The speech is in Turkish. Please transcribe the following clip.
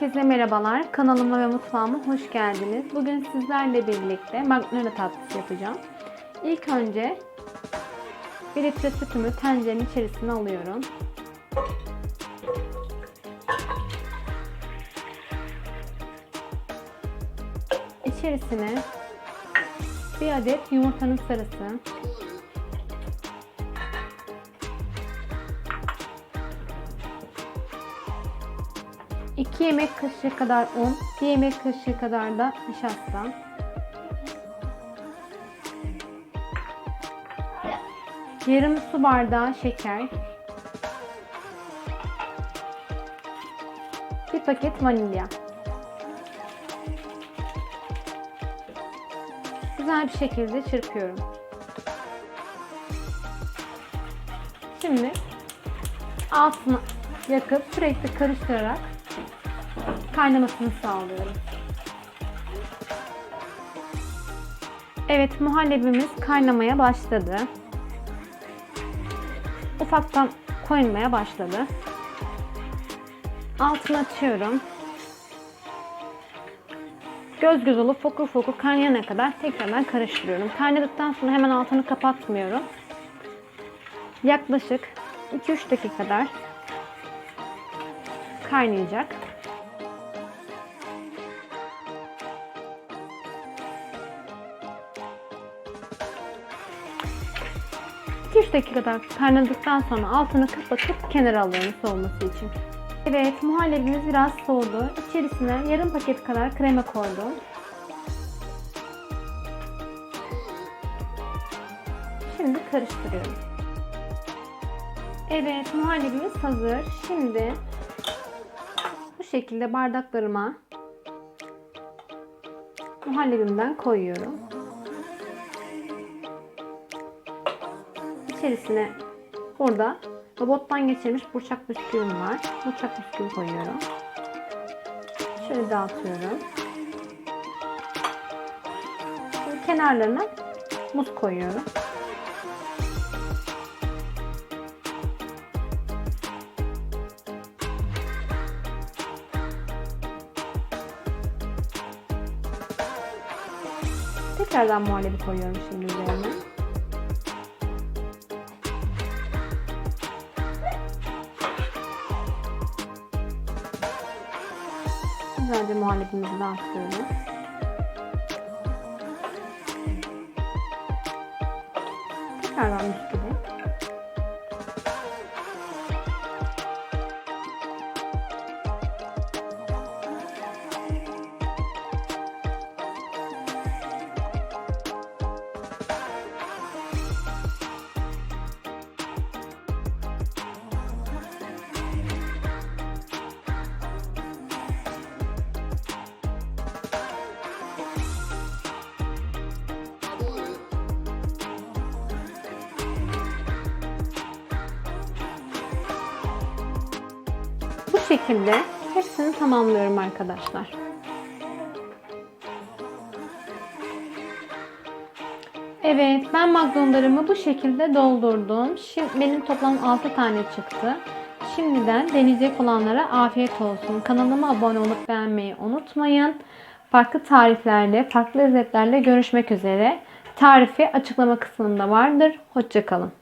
Herkese merhabalar. Kanalıma ve mutfağıma hoş geldiniz. Bugün sizlerle birlikte magnolia tatlısı yapacağım. İlk önce 1 litre sütümü tencerenin içerisine alıyorum. İçerisine bir adet yumurtanın sarısı, 2 yemek kaşığı kadar un, 1 yemek kaşığı kadar da nişasta. Yarım su bardağı şeker. Bir paket vanilya. Güzel bir şekilde çırpıyorum. Şimdi altını yakıp sürekli karıştırarak kaynamasını sağlıyorum. Evet muhallebimiz kaynamaya başladı. Ufaktan koyulmaya başladı. Altını açıyorum. Göz göz olup fokur fokur kaynayana kadar tekrardan karıştırıyorum. Kaynadıktan sonra hemen altını kapatmıyorum. Yaklaşık 2-3 dakika kadar kaynayacak. 2-3 dakika kaynadıktan sonra altını kapatıp kenara alıyorum soğuması için. Evet muhallebimiz biraz soğudu. İçerisine yarım paket kadar krema koydum. Şimdi karıştırıyorum. Evet muhallebimiz hazır. Şimdi bu şekilde bardaklarıma muhallebimden koyuyorum. İçerisine burada robottan geçirmiş burçak bisküvim var. Burçak bisküvi koyuyorum. Şöyle dağıtıyorum. Şimdi kenarlarına muz koyuyorum. Tekrardan muhallebi koyuyorum şimdi üzerine. Güzelce muhallebimizi dağıtıyoruz. Tekrardan bisküvi. Bu şekilde hepsini tamamlıyorum arkadaşlar. Evet ben magnonlarımı bu şekilde doldurdum. Şimdi benim toplam 6 tane çıktı. Şimdiden deneyecek olanlara afiyet olsun. Kanalıma abone olup beğenmeyi unutmayın. Farklı tariflerle, farklı lezzetlerle görüşmek üzere. Tarifi açıklama kısmında vardır. Hoşçakalın.